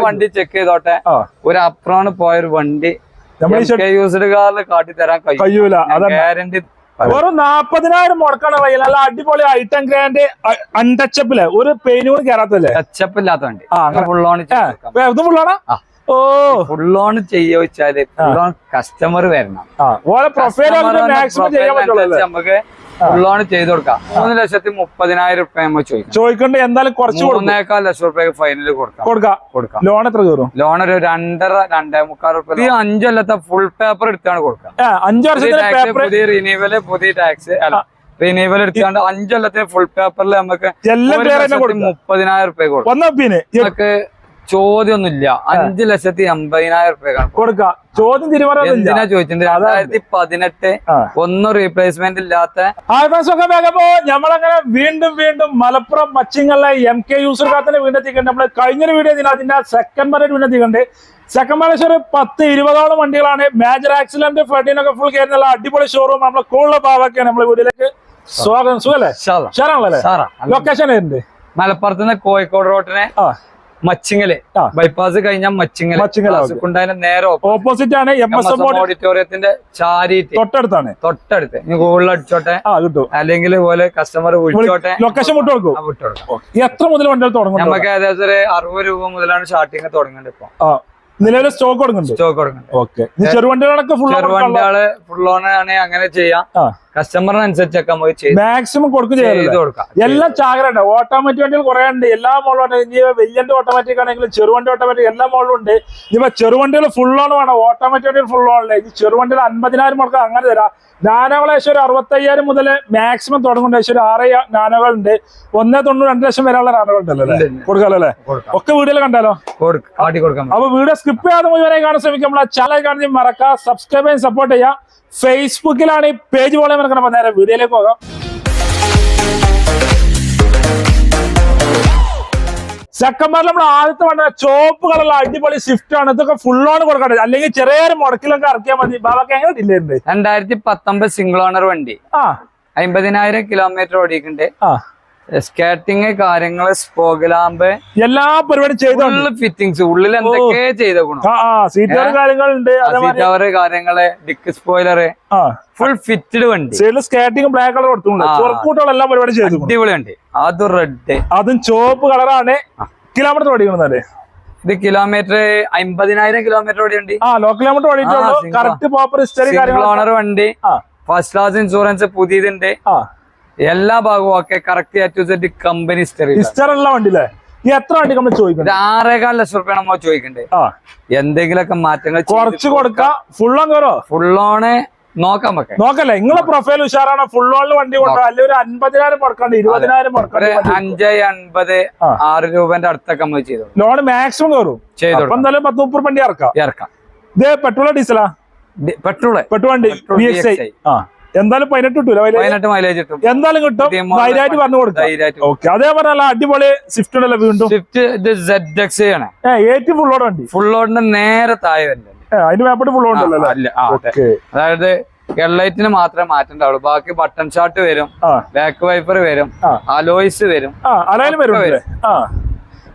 വണ്ടി ചെക്ക് ചെയ്തോട്ടെ. ഒരു അപ്രോണ് പോയ ഒരു വണ്ടി യൂസ്ഡ് കാറിൽ കാട്ടി തരാൻ കഴിയും. കഴിയൂല. ഗ്യാരണ്ടി വെറും നാപ്പതിനായിരം മുടക്കണ റയ്യൽ നല്ല അടിപൊളി ഐറ്റം ഗ്രാൻഡ് അൺടച്ചബിൾ ഒരു പെയിന് കൂടി കയറാത്തല്ലേ ടച്ചപ്പ് ഇല്ലാത്ത വണ്ടി. ഫുള്ളോണ് ഇത്. ഓ. ഫുൾ ഓൺ ചോദിച്ചാൽ ഫുൾ ഓൺ കസ്റ്റമർ വരണം. ഓളെ പ്രൊഫൈൽ നമുക്ക് ഓൺ ചെയ്ത് കൊടുക്കാം മൂന്ന് ലക്ഷത്തി മുപ്പതിനായിരം റുപ്യ നമ്മൾ ചോദിക്കാം ചോദിക്കണ്ട എന്തായാലും കുറച്ച് മൂന്നേക്കാൽ ലക്ഷം റുപ്യ ഫൈനൽ കൊടുക്കാം. കൊടുക്കാം. കൊടുക്കാം. ലോൺ എത്ര കയറും? ലോൺ ഒരു രണ്ടര രണ്ടേ മുക്കാൽ റുപ്യ ഈ അഞ്ചല്ലത്തെ ഫുൾ പേപ്പർ എടുത്താണ് കൊടുക്കാം ഏ അഞ്ചു പുതിയ പേപ്പർ പുതിയ ടാക്സ് അല്ല റിനീവൽ എടുത്താണ്ട് അഞ്ചല്ലത്തിന് ഫുൾ പേപ്പറിൽ നമുക്ക് മുപ്പതിനായിരം റുപ്യ കൊടുക്കും. നമുക്ക് ചോദ്യമൊന്നുമില്ല. അഞ്ച് ലക്ഷത്തി എൺപതിനായിരം രൂപ കൊടുക്കാം. ചോദ്യം എന്തിനാ ചോദിച്ചിട്ടുണ്ട് രണ്ടായിരത്തി പതിനെട്ട്. ഒന്നും റീപ്ലേസ്മെന്റ് ഇല്ലാത്ത ഹായ് ഫ്രണ്ട്സ് ഒക്കെ വേഗപ്പോ നമ്മളങ്ങനെ വീണ്ടും വീണ്ടും മലപ്പുറം മച്ചിങ്ങളിലെ എം കെ യൂസർ കാത്തിന്റെ വീണ്ടെത്തിക്കണ്ട് നമ്മൾ കഴിഞ്ഞൊരു വീഡിയോ അതിന്റെ സെക്കൻഡ് മരം വീണ്ടെത്തിക്കണ്ട് സെക്കൻഡ് മരേഷ് ഒരു പത്ത് ഇരുപതോളം വണ്ടികളാണ്. മേജർ ആക്സിഡന്റ് ഫ്ലഡിനൊക്കെ ഫുൾ കയറുന്നുള്ള അടിപൊളി ഷോറൂം നമ്മളെ കൂടുതൽ പാവൊക്കെയാണ് നമ്മളെ വീട്ടിലേക്ക് സ്വാഗതം. സുഖല്ലേ? ലൊക്കേഷൻ മലപ്പുറത്ത് നിന്ന് കോഴിക്കോട് റോട്ടിനെ ആ. മച്ചിങ്ങൽ. ബൈപ്പാസ് കഴിഞ്ഞാൽ മച്ചിങ്ങൽ. മച്ചിങ്ങൽ, ഓക്കേ. നേരെ ഓപ്പോസിറ്റ് ആണ് എം എസ് എം ഓഡിറ്റോറിയത്തിന്റെ ചാരിറ്റി തൊട്ടടുത്താണ്. തൊട്ടടുത്ത്. ഗൂഗിളിൽ അടിച്ചോട്ടെ. അല്ലെങ്കിൽ പോലെ കസ്റ്റമർ വിളിച്ചോട്ടെ. ലൊക്കേഷൻ വിട്ടു കൊടുക്കും. എത്ര മുതൽ വണ്ടികൾ തുടങ്ങും നമുക്ക് ഏകദേശം ഒരു അറുപത് രൂപ മുതലാണ് സ്റ്റാർട്ടിങ് തുടങ്ങേണ്ടത് ഇപ്പൊ. ആ നിലവിൽ സ്റ്റോക്ക് കൊടുക്കുന്നുണ്ട്. Stock okay. ചെറുവണ്ടികളൊക്കെ ഫുൾ ചെറുവണ്ടികൾ ഫുൾ ഓൺ അങ്ങനെ ചെയ്യാം. കസ്റ്റമറിനനുസരിച്ചൊക്കെ നമുക്ക് മാക്സിമം കൊടുക്കും ചെയ്ത് കൊടുക്കാം. എല്ലാം ചാകരണ്ട് ഓട്ടോമാറ്റിക് വണ്ടികൾ കുറെ ഉണ്ട്. എല്ലാ മോളും ഉണ്ട്. ഇനി വലിയന്റെ ഓട്ടോമാറ്റിക് ആണെങ്കിലും ചെറുവണ്ടി ഓട്ടോമാറ്റിക് എല്ലാ മോളും ഉണ്ട്. ഇനിയിപ്പോ ചെറുവണ്ടികൾ ഫുൾ ഓൺ വേണം. ഓട്ടോമാറ്റിക് വണ്ടികൾ ഫുൾ ഓൺ ഇനി ചെറുവണ്ടികൾ അൻപതിനായിരം മുടക്കം അങ്ങനെ തരാം. നാനോകൾ ഏകദേശം ഒരു അറുപത്തയ്യായിരം മുതൽ മാക്സിമം തുടങ്ങുന്നുണ്ട്. ഏകദേശം ഒരു ആറ് നാനകൾ ഉണ്ട് ഒന്നേ തൊണ്ണൂറ് രണ്ട് ലക്ഷം വരെയുള്ള നാനകൾ ഉണ്ടല്ലോ. കൊടുക്കാലോ അല്ലേ? ഒക്കെ വീഡിയോയിൽ കണ്ടാലോ? കൊടുക്കാം. അപ്പൊ വീഡിയോ സ്കിപ്പ് ചെയ്യാതെ മുഴുവനായി കാണാൻ ശ്രമിക്കും നമ്മളെ ചാനൽ കാണുന്ന മറക്കാം സബ്സ്ക്രൈബ് ചെയ്യാൻ സപ്പോർട്ട് ചെയ്യാം ഫേസ്ബുക്കിലാണ് ഈ പേജ് പോലെ നടക്കണം അപ്പൊ നേരെ വീഡിയോയിലേക്ക് പോകാം. സെക്കൻഡ് നമ്മൾ ആദ്യത്തെ വേണ്ട ചോപ്പ് കളറുള്ള അടിപൊളി സ്വിഫ്റ്റ് ആണ്. ഇതൊക്കെ ഫുൾ ഓൺ കൊടുക്കട്ടെ അല്ലെങ്കിൽ ചെറിയൊരു മുടക്കിലൊക്കെ ഇറക്കിയാൽ മതി. ബാബാക്ക് എങ്ങനെ ഡിലേ ഉണ്ട് രണ്ടായിരത്തി പത്തൊമ്പത് സിംഗിൾ ഓണർ വണ്ടി. ആ. അമ്പതിനായിരം കിലോമീറ്റർ ഓടിക്കുന്നുണ്ട് ആ സ്കേട്ടിങ് കാര്യങ്ങൾ സ്പോഗലാമ്പ് എല്ലാ പരിപാടിയും ചെയ്ത ഫിറ്റിങ്സ് ഉള്ളിൽ എന്തൊക്കെ ചെയ്ത കാര്യങ്ങളുണ്ട് കാര്യങ്ങൾ ഡിക്ക് സ്പോയിലറ് ആ. ഫുൾ ഫിറ്റഡ് വണ്ടി. സൈഡിൽ സ്കാറ്റിങ് ബ്ലാക്ക് കളർ കൊടുത്തുണ്ട് എല്ലാ പരിപാടിയും ചെയ്തു അടിപൊളി വണ്ടി അത് റെഡ് അതും ചുവപ്പ് കളറാണ്. കിലോമീറ്റർ ഓടിക്കണല്ലേ ഇത് കിലോമീറ്റർ അമ്പതിനായിരം കിലോമീറ്റർ ഓടിയുണ്ട്. ആ ലോ കിലോമീറ്റർ ഓടിയിട്ടുള്ളൂ. കറക്റ്റ് പ്രോപ്പർ ഹിസ്റ്ററി കാര്യങ്ങൾ ഓണർ വണ്ടി. ഫസ്റ്റ് ക്ലാസ് ഇൻഷുറൻസ് പുതിയതുണ്ട്. എല്ലാ ഭാഗവും ഒക്കെ correct to Z company history ഉള്ള വണ്ടിയില്ലേ? എത്ര വണ്ടി നമ്മൾ ചോദിക്കുന്നത് ആറേകാൽ ലക്ഷം റുപ്യ നമ്മൾ ചോദിക്കണ്ടേ. എന്തെങ്കിലൊക്കെ എന്തെങ്കിലുമൊക്കെ മാറ്റങ്ങൾ കുറച്ച് കൊടുക്ക. ഫുൾ ഓൺ കയറോ ഫുള്ളോണ് നോക്കാം ഒക്കെ നോക്കല്ലേ? നിങ്ങളെ പ്രൊഫൈൽ ഉഷാറാണ്? ഫുൾ ഓണിൽ വണ്ടി കൊണ്ടോ അല്ലെ ഒരു അൻപതിനായിരം മുടക്കാണ്ട് ഇരുപതിനായിരം മുടക്കണ്ട അഞ്ച് അൻപത്. ആറ് രൂപന്റെ അടുത്തൊക്കെ നമ്മൾ ചെയ്തു ലോൺ മാക്സിമം കയറും ചെയ്തു. എന്തായാലും പത്ത് മുപ്പത് വണ്ടി ഇറക്കാം. ഇറക്കാം. ഇത് പെട്രോളോ ഡീസലാ പെട്രോൾ പെട്രോൾ വണ്ടി. ആ. എന്തായാലും പതിനെട്ട് കിട്ടൂല പതിനെട്ട് മൈലേജ് കിട്ടും. എന്തായാലും കിട്ടും. ധൈര്യമായിട്ട് പറഞ്ഞു കൊടുക്കും. ഓക്കെ അതേ പറഞ്ഞാൽ അടിപൊളി സ്വിഫ്റ്റ് ഉണ്ടല്ലോ വീണ്ടും. സ്വിഫ്റ്റ് ഇത് സെഡ് എക്സ് ആണ് ഏറ്റവും ഫുൾ ഓൺ വണ്ടി. ഫുൾ ഓടിന്റെ നേരെ താഴെ അതിന്റെ മേപ്പോട്ട് ഫുൾ. ഓക്കെ അതായത് ഹെഡ്ലൈറ്റിന് മാത്രമേ മാറ്റം ഉണ്ടാവുള്ളൂ ബാക്കി ബട്ടൺ ഷാട്ട് വരും ബാക്ക് വൈപ്പർ വരും. അലോയ്സ് വരും.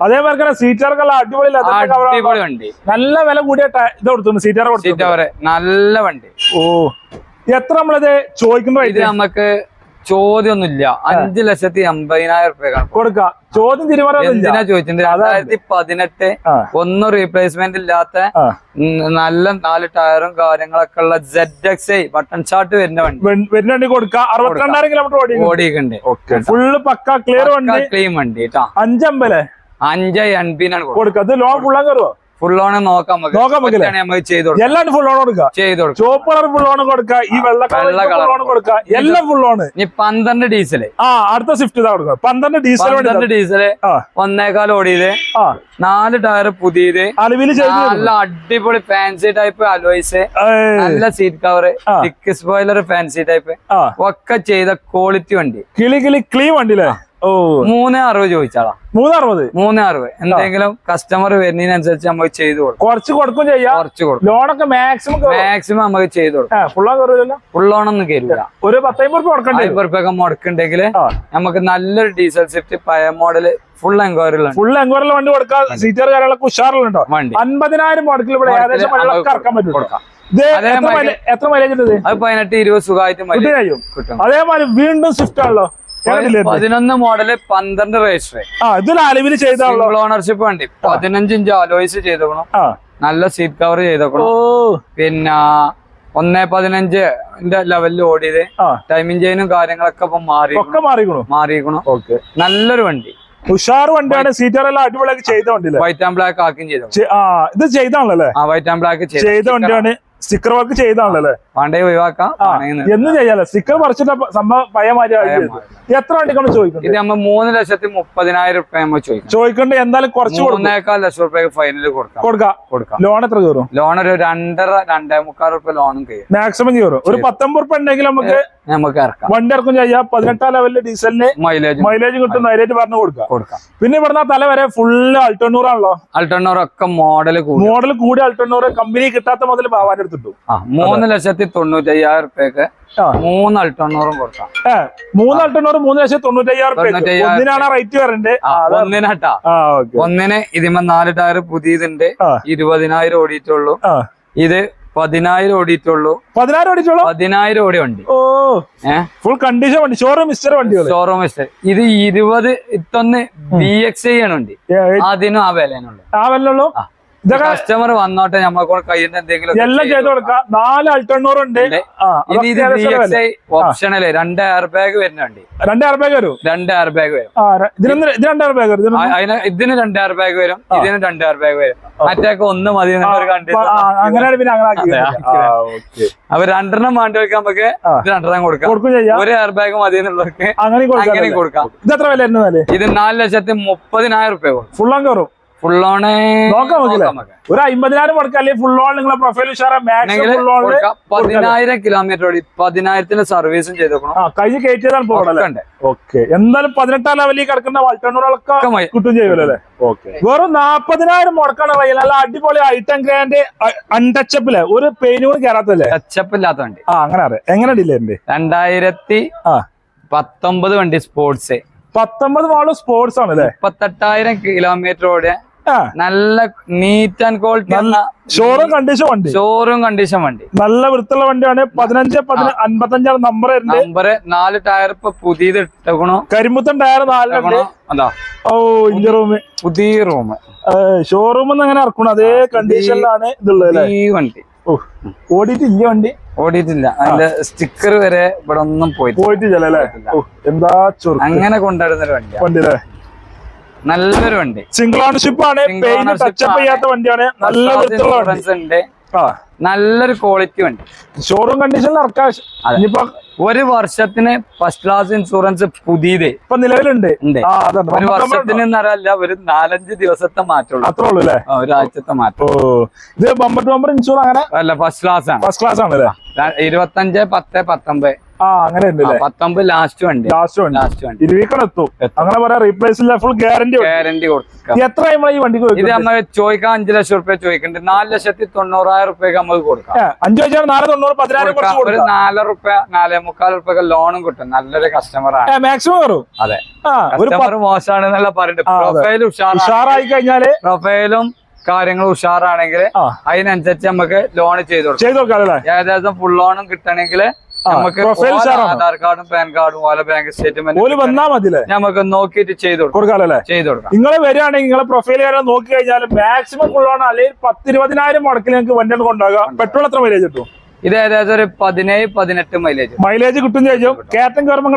അതേപോലെ തന്നെ സീറ്റർക്കുള്ള അടിപൊളി. അടിപൊളി വണ്ടി. നല്ല വില കൂടിയ ഇത് കൊടുത്തു സീറ്റർ കൊടുത്തു സീറ്റ് നല്ല വണ്ടി. ഓ. എത്ര നമ്മളിത് ചോദിക്കുന്ന ഇത് നമുക്ക് ചോദ്യമൊന്നുമില്ല. അഞ്ചു ലക്ഷത്തി അമ്പതിനായിരം റുപ്യ കൊടുക്കാം. ചോദ്യം എന്തിനാ ചോദിച്ചിട്ടുണ്ട് രണ്ടായിരത്തി പതിനെട്ട് ഒന്നും റീപ്ലേസ്മെന്റ് ഇല്ലാത്ത നല്ല നാല് ടയറും കാര്യങ്ങളൊക്കെ ഉള്ള Z X I button start വരുന്ന വണ്ടി. വരുന്ന വണ്ടി കൊടുക്കാം. അറുപത്തിരണ്ടായിരം കിലോമീറ്റർ ഓടി ഓടിയിട്ടുണ്ട്. ഫുള്ള് പക്ക ക്ലിയർ വണ്ടി. ക്ലീൻ വണ്ടി കേട്ടോ അഞ്ചമ്പല്ലേ? അഞ്ച് എൺപതിനാണ് കൊടുക്കുക അത് ലോൺ ഫുള്ളാൻ കയറുമോ ഫുൾ ഓൺ നോക്കാം നമുക്ക്. നോക്കാം നമുക്കില്ലേ? പറ്റുകയാണെങ്കിൽ നമുക്ക് ചെയ്ത് കൊടുക്കാം എല്ലാം ഫുൾ ഓൺ കൊടുക്കുക. ചെയ്ത് കൊടുക്കുക ചുവപ്പ് കളർ ഫുൾ ഓൺ കൊടുക്കുക. ഈ വെള്ള കളർ ഓൺ കൊടുക്കുക. എല്ലാം ഫുൾ ഓൺ ഇനി പന്ത്രണ്ട് ഡീസൽ ആ അടുത്ത സ്വിഫ്റ്റ് ഇതാ കൊടുക്കുക. പന്ത്രണ്ട് ഡീസൽ വണ്ടി പന്ത്രണ്ട് ഡീസൽ ഒന്നേകാൽ ഓടിയത് നാല് ടയർ പുതിയത്. നല്ല അടിപൊളി ഫാൻസി ടൈപ്പ് അലോയ്സ് നല്ല സീറ്റ് കവർ ആ. സ്പോയിലർ ഫാൻസി ടൈപ്പ് ഒക്കെ ചെയ്ത ക്വാളിറ്റി വണ്ടി. കിളി കിളി ക്ലീൻ വണ്ടിയില്ലേ ഓ. മൂന്ന് അറുപത് ചോദിച്ചാളാ. മൂന്നറുപത്? മൂന്ന് അറുപത്. എന്തെങ്കിലും കസ്റ്റമർ വരുന്നതിനനുസരിച്ച് നമ്മൾ ചെയ്തു കൊടുക്കും. കുറച്ച് കൊടുക്കും ചെയ്യാം. കുറച്ച് കൊടുക്കും. ലോണൊക്കെ മാക്സിമം മാക്സിമം നമുക്ക് ചെയ്തു കൊടുക്കും. ഫുൾ ഒന്നും കയറില്ല ഒരു പത്തമ്പത് കൊടുക്കണ്ടേ റുപ്യൊക്കെ മുടക്കുണ്ടെങ്കിൽ നമുക്ക് നല്ലൊരു ഡീസൽ സിഫ്റ്റ് പഴയ മോഡൽ ഫുൾ എൻക്വയറി ഫുൾ എൻക്വയറിൽ വണ്ടി കൊടുക്കാം സീറ്റർ കാര്യങ്ങളൊക്കെ ഉഷാറിലുണ്ടോ? വണ്ടി. അൻപതിനായിരം മുടക്കിൽ ഇവിടെ ഏകദേശം ഇറക്കാൻ പറ്റും കൊടുക്കാം. എത്ര മൈലേജ് ഉണ്ട് അത് പതിനെട്ട് ഇരുപത് സുഖമായിട്ട് കഴിയും. അതേമാതിരി വീണ്ടും സ്വിഫ്റ്റ് ആണല്ലോ? പതിനൊന്ന് മോഡൽ പന്ത്രണ്ട് രജിസ്റ്റർ ആ ഇതിൽ അലവിൽ ചെയ്ത ഓണർഷിപ്പ് വണ്ടി. പതിനഞ്ച് ഇഞ്ച് അലോയ്സ് ചെയ്തേക്കണം. നല്ല സീറ്റ് കവർ ചെയ്തോ ചെയ്തേക്കണം പിന്നെ ഒന്നേ പതിനഞ്ച് ലെവലിൽ ഓടിയത് ടൈമിംഗ് ചെയിനും കാര്യങ്ങളൊക്കെ ഇപ്പൊ മാറി ഒക്കെ മാറിക്കണു മാറിയിരിക്കണം ഓക്കെ. നല്ലൊരു വണ്ടി. ഉഷാർ വണ്ടിയാണ്. സീറ്റർ എല്ലാം അടിപൊളിയാക്കി ചെയ്ത വണ്ടി വൈറ്റ് ആൻഡ് ബ്ലാക്ക് ആക്കുകയും ചെയ്തു ഇത് ചെയ്താണല്ലേ ആ വൈറ്റ് ആൻഡ് ബ്ലാക്ക് ചെയ്ത വണ്ടിയാണ്. സ്റ്റിക്കർ വർക്ക് ചെയ്താണല്ലേ? പണ്ടേ ഒഴിവാക്കാം. എന്ന് ചെയ്യാലോ സ്റ്റിക്കർ പറിച്ചിട്ട് സംഭവം പഴയ മാതിരി ആയി ചെയ്തു. എത്ര വണ്ടിക്കാണ് ചോദിക്കുന്നത്? ഇത് നമ്മൾ മൂന്ന് ലക്ഷത്തി മുപ്പതിനായിരം റുപ്യ നമ്മൾ ചോദിക്കാം ചോദിക്കണ്ട എന്തായാലും കുറച്ച് കൊടുക്കും. മൂന്നേക്കാൽ ലക്ഷം റുപ്യ ഫൈനൽ കൊടുക്കാം. കൊടുക്കാം. കൊടുക്കാം. ലോൺ എത്ര കയറും? ലോൺ ഒരു രണ്ടര രണ്ടേ മുക്കാൽ റുപ്യ ലോണും കയറും. മാക്സിമം കയറും. ഒരു പത്തൊമ്പത് റുപ്യ ഉണ്ടെങ്കിൽ നമുക്ക് നമുക്ക് ഇറക്കാം. വണ്ടി ഇറക്കും ചെയ്യാം. പതിനെട്ടാം ലെവലിൽ ഡീസലിന് മൈലേജ് മൈലേജ് കിട്ടും ധൈര്യമായിട്ട് പറഞ്ഞു കൊടുക്കാം കൊടുക്കാം. പിന്നെ ഇവിടുന്ന് തല വരെ ഫുള്ള് അൾട്ടണ്ണൂറാണല്ലോ. അൾട്ടണ്ണൂർ ഒക്കെ മോഡൽ കൂടും. മോഡൽ കൂടി അൾട്ടണ്ണൂറ് കമ്പനി കിട്ടാത്ത മുതൽ എടുത്തിട്ടു. ആ മൂന്ന് ലക്ഷത്തി തൊണ്ണൂറ്റി അയ്യായിരം റുപ്യക്ക് മൂന്ന് അൾട്ടണ്ണൂറും കൊടുക്കാം. മൂന്ന് അൾട്ടണ്ണൂറ് മൂന്ന് ലക്ഷത്തി തൊണ്ണൂറ്റയ്യായിരം അയ്യായിരം ഒന്നിനാണ് റേറ്റ് വരണ്ട്. ഒന്നിനാട്ടാ ഒന്നിന് ഇതിമ നാല് ടയർ പുതിയതുണ്ട്. ഇരുപതിനായിരം ഓടിയിട്ടുള്ളൂ. ഇത് പതിനായിരം ഓടിയിട്ടുള്ളൂ. പതിനായിരം ഓടിയിട്ടു പതിനായിരം ഓടി വണ്ടി. ഓ. ഫുൾ കണ്ടീഷൻ വണ്ടി. ഷോറൂം മിസ്റ്റർ വണ്ടി ഷോറൂം മിസ്റ്റർ ഇത് ഇരുപത് ഇത്തൊന്ന് ബി എക്സ് ഐ ആണ് വണ്ടി. അതിനും ആ വിലനുള്ളൂ ആ വിലയുള്ളൂ? കസ്റ്റമർ വന്നോട്ടെ നമ്മളെ കയ്യിൽ എന്തെങ്കിലും എല്ലാം ചെയ്ത്. കൊടുക്കാം നാല് അൾട്ടണ്ണൂറ് ഉണ്ട്. ആ ഇത് ഓപ്ഷണൽ രണ്ട് എയർ ബാഗ് വരുന്നുണ്ട് രണ്ട് എയർ ബാഗ് വരും. രണ്ട് എയർ ബാഗ് വരും രണ്ട് എയർ ബാഗ് വരും. ഇതിന് രണ്ട് എയർ ബാഗ് വരും ഇതിന് രണ്ട് എയർ ബാഗ് വരും മറ്റേക്ക് ഒന്ന് മതി അങ്ങനെയാണ് പിന്നെ അങ്ങനെ. അപ്പൊ രണ്ടെണ്ണം വേണ്ടി വെക്കാൻ നമുക്ക് രണ്ടെണ്ണം കൊടുക്കാം. ഒരു എയർ ബാഗ് മതി എന്നുള്ളവർക്ക് അങ്ങനെ കൊടുക്കാം ഇത് നാല് ലക്ഷത്തി മുപ്പതിനായിരം റുപ്യ ഫുൾ അങ്ങ് കയറും ഫുൾ നോക്കാം? ഒരു അമ്പതിനായിരം കൊടുക്കാം അല്ലെങ്കിൽ ഫുൾ ഓൺ നിങ്ങളെ പ്രൊഫൈൽ പതിനായിരം കിലോമീറ്റർ ഓടി പതിനായിരത്തിന്റെ സർവീസും ചെയ്തേക്കണം. കഴിഞ്ഞ് കയറ്റിയതാണ് ഓക്കെ. എന്തായാലും പതിനെട്ടാം ലെവലിൽ കിടക്കുന്ന വൾട്ടണ്ണൂറൊക്കെ. കിട്ടും ചെയ്യുമല്ലോ ഓക്കെ. വെറും നാപ്പതിനായിരം മുടക്കാണ് നല്ല അടിപൊളി ഐറ്റം ഗ്രാൻഡ് അൺടച്ചപ്പിൽ ഒരു പെയിന് കൂടി കയറാത്തല്ലേ ടച്ചപ്പ് ഇല്ലാത്ത വണ്ടി. ആ അങ്ങനെ അറിയാം. എങ്ങനെ രണ്ടായിരത്തി പത്തൊമ്പത് വണ്ടി സ്പോർട്സ് പത്തൊമ്പത് മോഡൽ സ്പോർട്സ് ആണ് അല്ലേ മുപ്പത്തെട്ടായിരം കിലോമീറ്റർ ഓടിയ നല്ല neat and quality showroom condition വണ്ടി. ഷോറൂം കണ്ടീഷൻ വണ്ടി. നല്ല വൃത്തിയുള്ള വണ്ടിയാണ്. പതിനഞ്ച് പതിന അൻപത്തഞ്ചാണ് നമ്പർ നമ്പർ നാല് ടയർ ഇപ്പൊ പുതിയത് ഇട്ടേക്കണോ. കരിമുത്തൻ ടയർ നാലിലുണ്ട് അതാ. ഓ ഇഞ്ച റൂം പുതിയ റൂം ഷോറൂം അങ്ങനെ ഇറക്കണം. അതേ കണ്ടീഷനിലാണ് ഇതുള്ളത് ഈ വണ്ടി. ഓടിയിട്ടില്ല വണ്ടി? ഓടിയിട്ടില്ല. അതിന്റെ സ്റ്റിക്കർ വരെ ഇവിടെ ഒന്നും പോയിട്ടില്ല. പോയിട്ടില്ല അല്ലേ എന്താ അങ്ങനെ കൊണ്ടുവരുന്ന വണ്ടി വണ്ടി അല്ലേ നല്ലൊരു വണ്ടി. സിംഗിൾ ഓണർഷിപ്പ് ആണ്. Touch up. ചെയ്യാത്ത വണ്ടിയാണ്. നല്ല ഇൻഷുറൻസ് ഉണ്ട്. നല്ലൊരു ക്വാളിറ്റി വണ്ടി. Showroom condition. ഇനിയിപ്പോ ഒരു വർഷത്തിന് ഫസ്റ്റ് ക്ലാസ് ഇൻഷുറൻസ് പുതിയത്. ഇപ്പൊ നിലവിലുണ്ട്. ഒരു വർഷത്തിന് എന്നറിയില്ല ഒരു നാലഞ്ച് ദിവസത്തെ മാറ്റമുള്ളൂ. അത്രേ ഉള്ളൂ അല്ലേ? ഒരാഴ്ചത്തെ മാറ്റം. ഇത് ബമ്പർ ടു ബമ്പർ ഇൻഷുറൻസ് അങ്ങനെ? അല്ല ഫസ്റ്റ് ക്ലാസ് ആണ്. ഫസ്റ്റ് ക്ലാസ് ആണ് ഇരുപത്തഞ്ച് പത്ത് പത്തൊമ്പത്. ആ അങ്ങനെ പത്തൊമ്പത് ലാസ്റ്റ് വണ്ടി. ലാസ്റ്റ് വണ്ടി. ലാസ്റ്റ് വണ്ടി. എത്തും. എത്തും. അങ്ങനെ പറയാം റീപ്ലേസ് ഇല്ല ഫുൾ ഗ്യാരണ്ടി ഗ്യാരണ്ടി കൊടുക്കാം എത്ര ഈ വണ്ടിക്ക് ഇത്? നമ്മൾ ചോദിക്കാൻ അഞ്ചു ലക്ഷം റുപ്യ ചോദിക്കുന്നുണ്ട് നാല് ലക്ഷത്തി തൊണ്ണൂറായിരം റുപ്യക്ക് നമുക്ക് കൊടുക്കാം. അഞ്ചു വെച്ചാൽ നാല് തൊണ്ണൂറ് പതിനായിരം. ഒരു നാല് റുപ്യ നാലേ മുക്കാൽ റുപ്യൊക്കെ ലോണും കിട്ടും. നല്ലൊരു കസ്റ്റമറാണ് മാക്സിമം കയറും. അതെ. കസ്റ്റമർ മോശമാണെന്നല്ല പറയുന്നത് ആ, പ്രൊഫൈൽ ഉഷാറായി കഴിഞ്ഞാൽ പ്രൊഫൈലും കാര്യങ്ങളും ഉഷാറാണെങ്കിൽ അതിനനുസരിച്ച് നമുക്ക് ലോൺ ചെയ്തു കൊടുക്കാം. ഏകദേശം ഫുൾ ലോണും കിട്ടണമെങ്കിൽ ഓല ആധാർ കാർഡും പാൻ കാർഡും ഓല ബാങ്ക് ഓൽ സ്റ്റേറ്റ്മെന്റ് വന്നാ മതില്ലേ നമുക്ക് നോക്കിയിട്ട് ചെയ്ത് കൊടുക്കാം. കൊടുക്കാം അല്ലേ ചെയ്ത് കൊടുക്കാം. നിങ്ങൾ വരികയാണെങ്കിൽ നിങ്ങളെ പ്രൊഫൈൽ കാര്യം നോക്കി കഴിഞ്ഞാൽ മാക്സിമം ഫുള്ളാണ് അല്ലെങ്കിൽ പത്തിരുപതിനായിരം മുടക്കിൽ നിങ്ങൾക്ക് വണ്ടി കൊണ്ടുപോകാം. പെട്രോൾ എത്ര മൈലേജ് കിട്ടും? ഇത് ഏകദേശം ഒരു പതിനേഴ് പതിനെട്ട് മൈലേജ് മൈലേജ് കിട്ടും ചോദിച്ചു കയറ്റം കയറുമ്പോൾ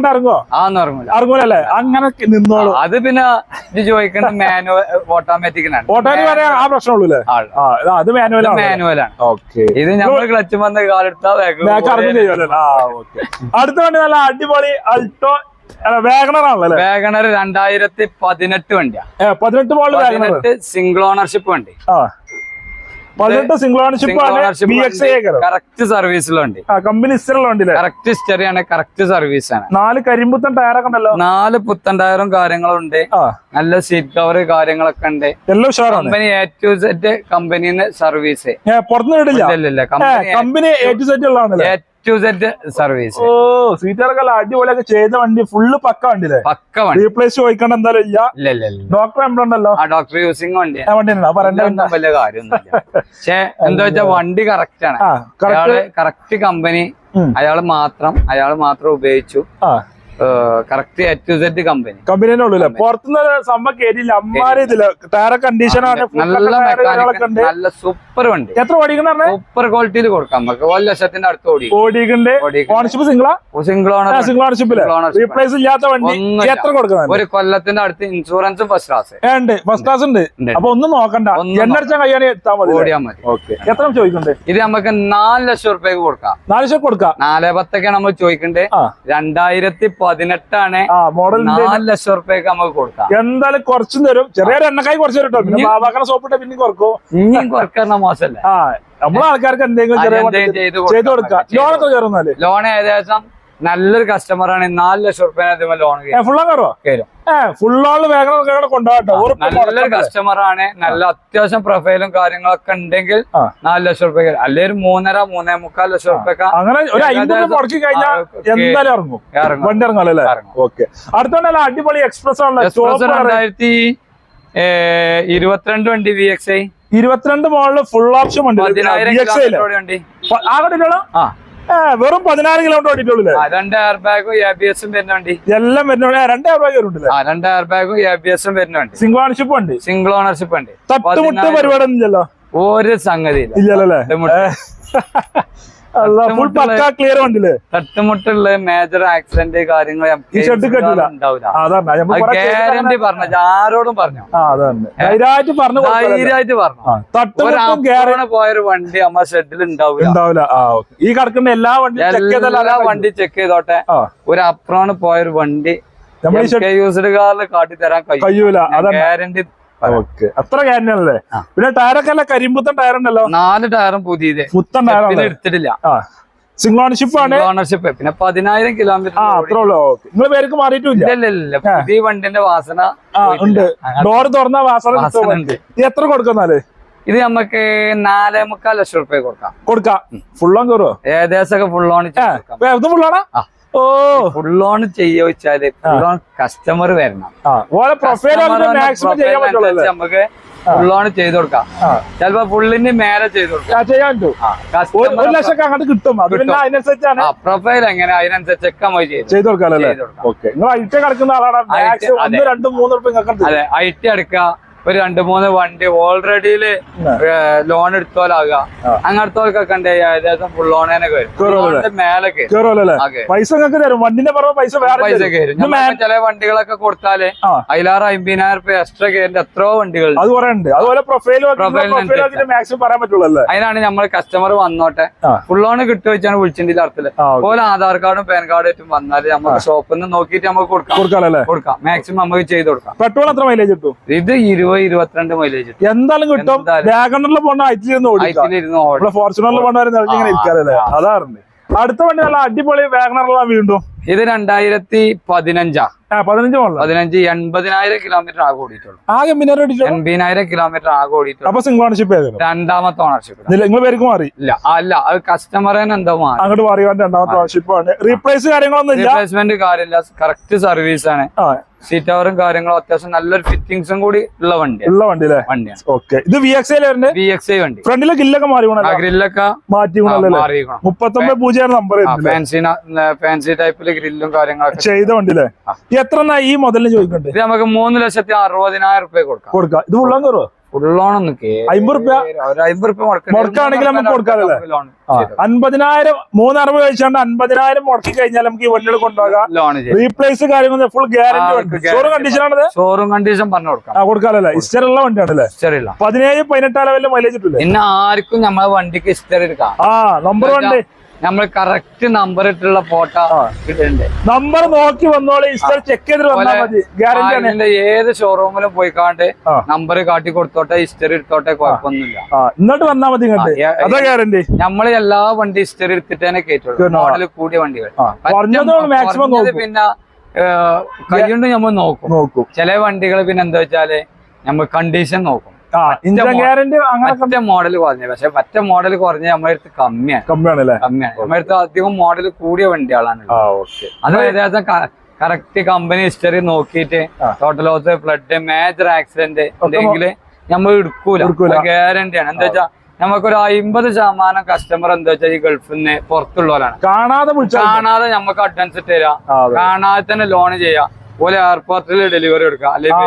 ഇറങ്ങൂല ഇറങ്ങൂലല്ലേ? അങ്ങനെ നിന്നോളൂ. അത് പിന്നെ ഇത് ചോദിക്കുന്നത് മാനുവൽ ഓട്ടോമാറ്റിക്കിനാണ് ഓട്ടോമാറ്റിക് പറയാൻ ആ പ്രശ്നമുള്ളൂ ആ അത് മാനുവലാണ് മാനുവലാണ് ഓക്കെ ഇത് നമ്മൾ ക്ലച്ച് വന്ന് കാലെടുത്താ ബാക്ക് ഇറങ്ങും ചെയ്യുമല്ലോ ആ ഓക്കെ അടുത്ത വണ്ടി നല്ല അടിപൊളി അൾട്ടോ വേഗണർ രണ്ടായിരത്തി പതിനെട്ട് വണ്ടിയാണ് പതിനെട്ട് സിംഗിൾ ഓണർഷിപ്പ് വണ്ടി. ആ. പതിനെട്ട് സിംഗിൾ ഓണർഷിപ്പ് കറക്റ്റ് സർവീസിലുണ്ട് കമ്പനി കറക്റ്റ് സർവീസ് ആണ് നാല് കരിമ്പുത്തൻ ടയറൊക്കെ ഉണ്ടല്ലോ? നാല് പുത്തൻ ടയറും കാര്യങ്ങളുണ്ട്. ഉണ്ട് നല്ല സീറ്റ് കവർ കാര്യങ്ങളൊക്കെ ഉണ്ട്. എല്ലാം ഉഷാറാണ് കമ്പനി എ ടു സെറ്റ് കമ്പനിന്ന് സർവീസ് പുറത്തുനിന്ന് കമ്പനി എ ടു സെറ്റ് ഉള്ളതാണല്ലേ? എ ടു സെറ്റ് സർവീസ് ഓ സീറ്ററൊക്കെ അടിപൊളിയൊക്കെ ചെയ്ത വണ്ടി ഫുള്ള് പക്ക വണ്ടി പക്ക വണ്ടി. റീപ്ലേസ് ചോദിക്കണ്ട എന്തായാലും ഇല്ല. ഇല്ല ഇല്ല ഇല്ല. ഡോക്ടർ ഉണ്ടല്ലോ ആ ഡോക്ടർ യൂസിങ് വണ്ടി ആ വണ്ടി ഉണ്ടോ പറയണ്ട ഒന്നും വലിയ കാര്യമൊന്നുമില്ല. പക്ഷെ എന്താ വെച്ചാ വണ്ടി കറക്റ്റ് ആണ്. അയാൾ കറക്റ്റ് കമ്പനി. അയാൾ മാത്രം അയാൾ മാത്രം ഉപയോഗിച്ചു. Correct A set company company തന്നെ ഉള്ളൂല്ലേ പുറത്തുനിന്ന് സംഭവം കേട്ടില്ല. അമ്മാരി ഇതിൽ ടയർ കണ്ടീഷൻ ആണ് നല്ല നല്ല സൂപ്പർ വണ്ടി. എത്ര ഓടിക്കണ സൂപ്പർ ക്വാളിറ്റിയിൽ കൊടുക്കാം. നമുക്ക് ഒരു ലക്ഷത്തിന്റെ അടുത്ത് ഓടി ഓടിക്കുന്നുണ്ട്. ഓണർഷിപ്പ് സിംഗിളാ സിംഗിൾ ഓണർ സിംഗിൾ ഓണർഷിപ്പിൽ റീപ്ലേസ് ഇല്ലാത്ത വണ്ടി. എത്ര കൊടുക്കുന്നത് ഒരു കൊല്ലത്തിന്റെ അടുത്ത് ഇൻഷുറൻസ് ഫസ്റ്റ് ക്ലാസ് ഉണ്ട്. ഫസ്റ്റ് ക്ലാസ് ഉണ്ട്. അപ്പൊ ഒന്നും നോക്കണ്ട. എണ്ണടിച്ചാൽ കഴിയാണെങ്കിൽ എത്താൻ മതി ഓടിയാൽ മതി. ഓക്കെ. എത്ര ചോദിക്കുന്നുണ്ട്? ഇത് നമുക്ക് നാല് ലക്ഷം റുപ്യക്ക് കൊടുക്കാം. നാല് ലക്ഷം കൊടുക്കാം. നാല് പത്തൊക്കെ നമ്മൾ ചോദിക്കണ്ടേ രണ്ടായിരത്തി പതിനെട്ടാണ് ആ മോഡൽ നാല് ലക്ഷം റുപ്യക്ക് നമുക്ക് കൊടുക്കാം. എന്തായാലും കുറച്ചും തരും. ചെറിയൊരു എണ്ണക്കായി കുറച്ച് തരും പിന്നെ സോപ്പിട്ട കുറക്കും. ഇനിയും കുറക്കുന്ന മോശല്ലേ ആ നമ്മളെ ആൾക്കാർക്ക് എന്തെങ്കിലും ചെയ്ത് കൊടുക്കാം. കൊടുക്കാം. ലോൺ എത്ര കയറുന്നാൽ ലോൺ ഏകദേശം നല്ലൊരു കസ്റ്റമറാണ് നാല് ലക്ഷം റുപ്യ ലോൺ നല്ലൊരു കസ്റ്റമർ ആണ്. കസ്റ്റമറാണ് നല്ല അത്യാവശ്യം പ്രൊഫൈലും കാര്യങ്ങളൊക്കെ ഉണ്ടെങ്കിൽ ആ. നാല് ലക്ഷം റുപ്യ അല്ലെ ഒരു മൂന്നര മൂന്നേ മുക്കാൽ ലക്ഷം റുപ്യൊക്കെ അടിപൊളി എക്സ്പ്രസ് എക്സ്പ്രസ് രണ്ടായിരത്തി ഇരുപത്തിരണ്ട് വണ്ടി വി എക്സ് ഐ ഇരുപത്തിരണ്ട് മോളിൽ ഫുൾ ഓപ്ഷൻ വണ്ടി. വെറും പതിനായിരം കിലോമീറ്റർ ഓടിയിട്ടുള്ളൂ രണ്ട് എയർ ബാഗും എ ബി എസും എല്ലാം രണ്ട് എയർ ബാഗും എ ബി എസും വരുന്ന സിംഗിൾ ഓണർഷിപ്പ് ഉണ്ട് സിംഗിൾ ഓണർഷിപ്പ് ഉണ്ട് തട്ടുമുട്ട് പരിപാടി ഒന്നും ഇല്ലല്ലോ? ഒരു സംഗതി ഇല്ലല്ലേ. ഫുൾ പക്ക ക്ലിയർ തട്ടുമുട്ടുള്ള മേജർ ആക്സിഡന്റ് കാര്യങ്ങൾ ഈ ഷെഡ് കെട്ടില്ല. ഗ്യാരണ്ടി പറഞ്ഞു ആരോടും പറഞ്ഞു? ധൈര്യമായിട്ട് പറഞ്ഞു. ധൈര്യമായിട്ട് പറഞ്ഞു. പോയൊരു വണ്ടി നമ്മ ഷെഡിൽ ഉണ്ടാവില്ല. ഉണ്ടാവില്ല. ഈ കടക്കുന്ന എല്ലാ വണ്ടി എല്ലാ വണ്ടി ചെക്ക് ചെയ്തോട്ടെ. ഒരു അപ്രോണ് പോയൊരു വണ്ടി യൂസ്ഡ് കാറിൽ കാട്ടി തരാൻ കഴിയും കഴിയൂല. Guarantee okay. അത്ര ആണല്ലേ പിന്നെ ടയറൊക്കെ കരിമ്പുത്തൻ ടയർ ഉണ്ടല്ലോ നാല് ടയറും പുതിയത്. പുത്തൻ ടയർ എടുത്തിട്ടില്ല. സിംഗിൾ ഓണർഷിപ്പ് ആണ്? ഓണർഷിപ്പ് പിന്നെ പതിനായിരം കിലോമീറ്റർ ആ അത്രേ ഉള്ളൂ. നിങ്ങൾ പേർക്ക് മാറിയിട്ടില്ല പുതിയ വണ്ടിന്റെ വാസന ഉണ്ട്. ഡോർ തുറന്ന വാസന ഉണ്ട്. ഇത് എത്ര കൊടുക്കുന്നാൽ? ഇത് നമുക്ക് നാലേ മുക്കാൽ ലക്ഷം റുപ്യ കൊടുക്കാം. കൊടുക്കാം. ഫുള്ളോൺ കയറുമോ ഏകദേശം ഒക്കെ ഫുൾ ഓൺ ഫുൾ ഓണാ. ഓ. ഫുൾ ഓൺ ചെയ്യോ വെച്ചാൽ ഫുൾ ഓൺ കസ്റ്റമർ വരണം. നമുക്ക് ഫുൾ ഓൺ ചെയ്ത് കൊടുക്കാം. ചിലപ്പോ ഫുള്ളിന് മേലെ ചെയ്ത് കൊടുക്കാം. കിട്ടും. പ്രൊഫൈൽ എങ്ങനെ അതിനനുസരിച്ചൊക്കെ നമുക്ക് ചെയ്തു കൊടുക്കാം. ആളാണ്. ഒന്ന് അതെ. ഐ ടി അടക്കുക ഒരു രണ്ട് മൂന്ന് വണ്ടി ഓൾറെഡിയിൽ ലോൺ എടുത്തോലാകുക ആ. അങ്ങനത്തോൽക്കൊക്കെ ഉണ്ട് ഏകദേശം ഫുൾ ലോൺ വരും ഓക്കെ പൈസ തരും. വണ്ടിന്റെ പുറമെ പൈസ. കയറും. ചില വണ്ടികളൊക്കെ കൊടുത്താൽ അതിലാറ് അമ്പതിനായിരം റുപ്യ എക്സ്ട്രാ കയറിന്റെ എത്രയോ വണ്ടികൾ അതുപോലെ പ്രൊഫൈൽ. പറയാൻ പറ്റുള്ളൂ അതിനാണ് നമ്മൾ കസ്റ്റമർ വന്നോട്ടെ. ഫുൾ ലോൺ കിട്ടുക വെച്ചാണ് വിളിച്ചിട്ടില്ല അർത്ഥത്തിൽ ആധാർ കാർഡും പാൻ കാർഡും ആയിട്ടും വന്നാൽ നമുക്ക് ഷോപ്പിൽ നിന്ന് നോക്കിയിട്ട് നമുക്ക് കൊടുക്കാം. കൊടുക്കാം. മാക്സിമം നമുക്ക് ചെയ്ത് കൊടുക്കാം. പെട്രോൾ എത്ര മൈലേജ് കിട്ടും? ഇത് ഇരുപത് ഇരുപത്തിരണ്ട് മൈലേജ് എന്തായാലും കിട്ടും. വാഗണറിൽ പോണ ഇവിടെ ഫോർച്യൂണറിൽ ഇങ്ങനെ ആ, അതാറുണ്ട് അടുത്ത വണ്ടി നല്ല അടിപൊളി വാഗണറിലാണ് വീണ്ടും. ഇത് രണ്ടായിരത്തി പതിനഞ്ചാ. പതിനഞ്ച് പതിനഞ്ച് എൺപതിനായിരം കിലോമീറ്റർ ആകെ ഓടിയിട്ടുള്ളൂ. എൺപതിനായിരം കിലോമീറ്റർ ആകെ ഓടിയിട്ടുള്ളൂ. അപ്പൊ സിംഗിൾ ഓണർഷിപ്പ് രണ്ടാമത്തെ ഓണർഷിപ്പ് നിങ്ങൾ പേർക്ക് മാറി. ഇല്ല അല്ല അത് കസ്റ്റമറിന് എന്തോ മാറി? അങ്ങോട്ട് മാറി രണ്ടാമത്തെ ഓണർഷിപ്പ് ആണ്. റീപ്ലേസ് കാര്യങ്ങളൊന്നും റീപ്ലേസ്മെന്റ് കാര്യമില്ല. കറക്റ്റ് സർവീസ് ആണ്. സീറ്റ് കവറും കാര്യങ്ങളും അത്യാവശ്യം നല്ലൊരു ഫിറ്റിംഗ്സും കൂടി ഉള്ള വണ്ടി ഉള്ള വണ്ടി അല്ലേ വണ്ടിയാണ്. ഓക്കെ. ഇത് വി എക്സ് ഐ എക്സ് വണ്ടി. ഫ്രണ്ടിലെ ഗില്ലൊക്കെ മാറി ഗ്രില്ലൊക്കെ മാറ്റി മുപ്പത്തൊമ്പത് പൂജ്യം നമ്പർ ഫാൻസി ഫാൻസി ടൈപ്പിൽ ഗ്രില്ലും കാര്യങ്ങളൊക്കെ ചെയ്ത വണ്ടിയില്ലേ എത്ര ഈ മുതലിന് ചോദിക്കണ്ടേ? ഇത് നമുക്ക് മൂന്ന് ലക്ഷത്തി അറുപതിനായിരം റുപ്യ കൊടുക്കാം. കൊടുക്കാം. ഇത് ഫുള്ളാൻ കയറുമോ റുപ്യ മുടക്കാണെങ്കിൽ നമുക്ക് കൊടുക്കാറില്ലേ? അൻപതിനായിരം മൂന്നറുപത് കഴിച്ചാണ്ട് അൻപതിനായിരം മുടക്കി കഴിഞ്ഞാൽ നമുക്ക് ഈ വണ്ടികൾ കൊണ്ടുപോകാം. റീപ്ലേസ് കാര്യങ്ങൾ full guarantee showroom guarantee showroom condition ആണത്? ഷോറൂം കണ്ടീഷൻ പറഞ്ഞു കൊടുക്കാം. ആ കൊടുക്കാമല്ലേ ഇസ്റ്ററുള്ള വണ്ടിയാണല്ലേ പതിനേഴ് പതിനെട്ടാം ലെവലിൽ മൈലേജ് കിട്ടില്ലേ പിന്നെ ആർക്കും നമ്മളെ വണ്ടിക്ക് ഇസ്റ്റർ എടുക്കാം ആ നമ്പർ വണ്ടി. നമ്മൾ കറക്റ്റ് നമ്പർ ഇട്ടുള്ള ഫോട്ടോ ഇടുന്നുണ്ട് നമ്പർ നോക്കി വന്നോളെ ചെക്ക് ചെയ്തിട്ട് വന്നാൽ മതി. ഗ്യാരണ്ടി ആണ്. ഏത് ഷോറൂമിലും പോയി കാണ്ട് നമ്പർ കാട്ടി കൊടുത്തോട്ടെ ഹിസ്റ്ററി എടുത്തോട്ടെ കുഴപ്പമൊന്നുമില്ല. എന്നിട്ട് വന്നാൽ മതി അതാ ഗ്യാരണ്ടി നമ്മൾ എല്ലാ വണ്ടി ഹിസ്റ്ററി എടുത്തിട്ട് തന്നെ കയറ്റുള്ളൂ മോഡൽ കൂടിയ വണ്ടികൾ. പിന്നെ കൈകൊണ്ട് നമ്മൾ നോക്കും. നോക്കും. ചില വണ്ടികൾ പിന്നെ എന്താ വെച്ചാൽ നമ്മൾ കണ്ടീഷൻ നോക്കും. ഇഞ്ചൻ ഗ്യാരണ്ടി അങ്ങനെ മോഡൽ കുറഞ്ഞ. പക്ഷെ മറ്റേ മോഡൽ കുറഞ്ഞ നമ്മുടെ അടുത്ത് കമ്മിയാണ്. കമ്മിയാണ്. അല്ലേ കമ്മിയാണ് നമ്മുടെ അടുത്ത് അധികം മോഡൽ കൂടിയ വണ്ടികളാണ് അത് ഏകദേശം കറക്റ്റ് കമ്പനി ഹിസ്റ്ററി നോക്കിയിട്ട് total loss flood major accident ഉണ്ടെങ്കിൽ നമ്മൾ എടുക്കൂല. ഗ്യാരണ്ടിയാണ് എന്താ വെച്ചാൽ നമുക്കൊരു അമ്പത് ശതമാനം കസ്റ്റമർ എന്താ വെച്ചാൽ ഈ ഗൾഫിൽ നിന്ന് പുറത്തുള്ളവരാണ്. കാണാതെ കാണാതെ നമുക്ക് അഡ്വാൻസ് തരാം. കാണാതെ തന്നെ ലോൺ ചെയ്യാം. പോലെ എയർപോർട്ടിൽ ഡെലിവറി കൊടുക്കാം അല്ലെങ്കിൽ